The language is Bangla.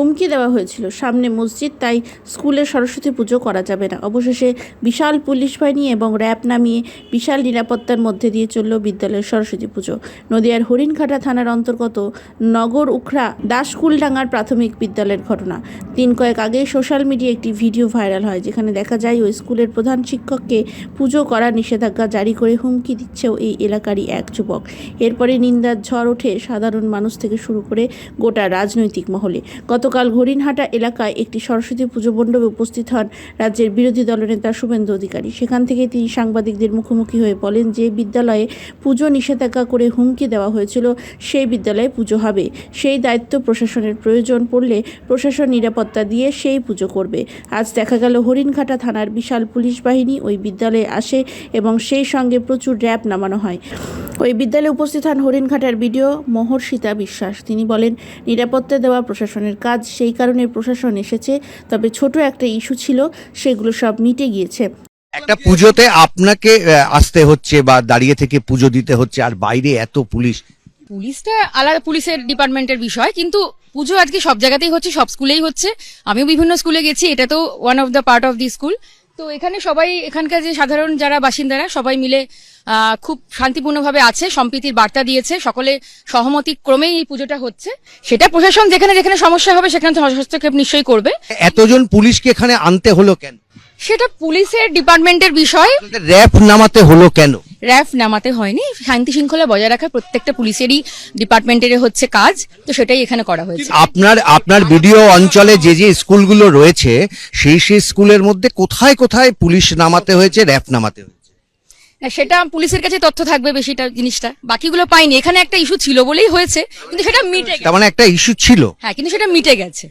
হুমকি দেওয়া হয়েছিল। সামনে মসজিদ, তাই স্কুলে সরস্বতী পুজো করা যাবে না। অবশেষে বিশাল পুলিশ বাহিনী এবং র্যাব নামিয়ে বিশাল নিরাপত্তার মধ্যে দিয়ে চলল বিদ্যালয়ের সরস্বতী পুজো। নদিয়ার হরিণঘাটা থানার অন্তর্গত নগর উখড়া দাসকুলডাঙ্গার প্রাথমিক বিদ্যালয়ের ঘটনা। দিন কয়েক আগে সোশ্যাল মিডিয়ায় একটি ভিডিও ভাইরাল হয়, যেখানে দেখা যায় ওই স্কুলের প্রধান শিক্ষককে পুজো করার নিষেধাজ্ঞা জারি করে হুমকি দিচ্ছেও এই এলাকারই এক যুবক। এরপরে নিন্দার ঝড় ওঠে সাধারণ মানুষ থেকে শুরু করে গোটা রাজনৈতিক মহলে। গতকাল হরিণহাটা এলাকায় একটি সরস্বতী পুজো মণ্ডপে উপস্থিত হন রাজ্যের বিরোধী দলনেতা শুভেন্দু অধিকারী। সেখান থেকে তিনি সাংবাদিকদের মুখোমুখি হয়ে বলেন যে, বিদ্যালয়ে পুজো নিষেধাজ্ঞা করে হুমকি দেওয়া হয়েছিল, সেই বিদ্যালয়ে পুজো হবে। সেই দায়িত্ব প্রশাসনের প্রয়োজন পড়লে প্রশাসন নিরাপত্তা দিয়ে সেই পুজো করবে। আজ দেখা গেল হরিণঘাটা থানার বিশাল পুলিশ বাহিনী ওই বিদ্যালয়ে আসে এবং সেই সঙ্গে প্রচুর র্যাব নামানো হয়। ওই বিদ্যালয়ে উপস্থিত হন হরিণঘাটার বিডিও মোহর্ষিতা বিশ্বাস। তিনি বলেন নিরাপত্তা দেওয়া প্রশাসনের কাজ সেই কারণে প্রশাসন এসেছে তবে ছোট একটা ইস্যু ছিল সেগুলো সব মিটে গিয়েছে। একটা পুজোতে আপনাকে আসতে হচ্ছে বা দাঁড়িয়ে থেকে পুজো দিতে হচ্ছে আর বাইরে এত পুলিশ। পুলিশটা আলাদা পুলিশের ডিপার্টমেন্টের বিষয় কিন্তু পুজো আজকে সব জায়গাতেই হচ্ছে সব স্কুলেই হচ্ছে। আমিও বিভিন্ন স্কুলে গেছি এটা তো one of the part of the school তো এখানে সবাই এখানকার যে সাধারণ যারা বাসিন্দারা সবাই মিলে খুব শান্তিপূর্ণভাবে আছে সম্প্রীতির বার্তা দিয়েছে সকলে সহমতি ক্রমেই এই পুজোটা হচ্ছে। সেটা প্রশাসন যেখানে যেখানে সমস্যা হবে সেখানে তো হস্তক্ষেপ নিশ্চয়ই করবে। এতজন পুলিশকে এখানে আনতে হলো কেন? সেটা পুলিশের ডিপার্টমেন্টের বিষয়। র্যাপ নামাতে হলো কেন? র্যাফ নামাতে হয়নি। শান্তি শৃঙ্খলা বজায় রাখা প্রত্যেকটা পুলিশেরই ডিপার্টমেন্টের হচ্ছে কাজ তো সেটাই এখানে করা হয়েছে। আপনার আপনার ভিডিও অঞ্চলে যে যে স্কুলগুলো রয়েছে সেই সেই স্কুলের মধ্যে কোথায় কোথায় পুলিশ নামাতে হয়েছে র্যাফ নামাতে হয়েছে? সেটা পুলিশের কাছে তথ্য থাকবে বেশিটা জিনিসটা। বাকিগুলো পাইনি। এখানে একটা ইস্যু ছিল বলেই হয়েছে কিন্তু সেটা মিটে তার মানে একটা ইস্যু ছিল? হ্যাঁ কিন্তু সেটা মিটে গেছে।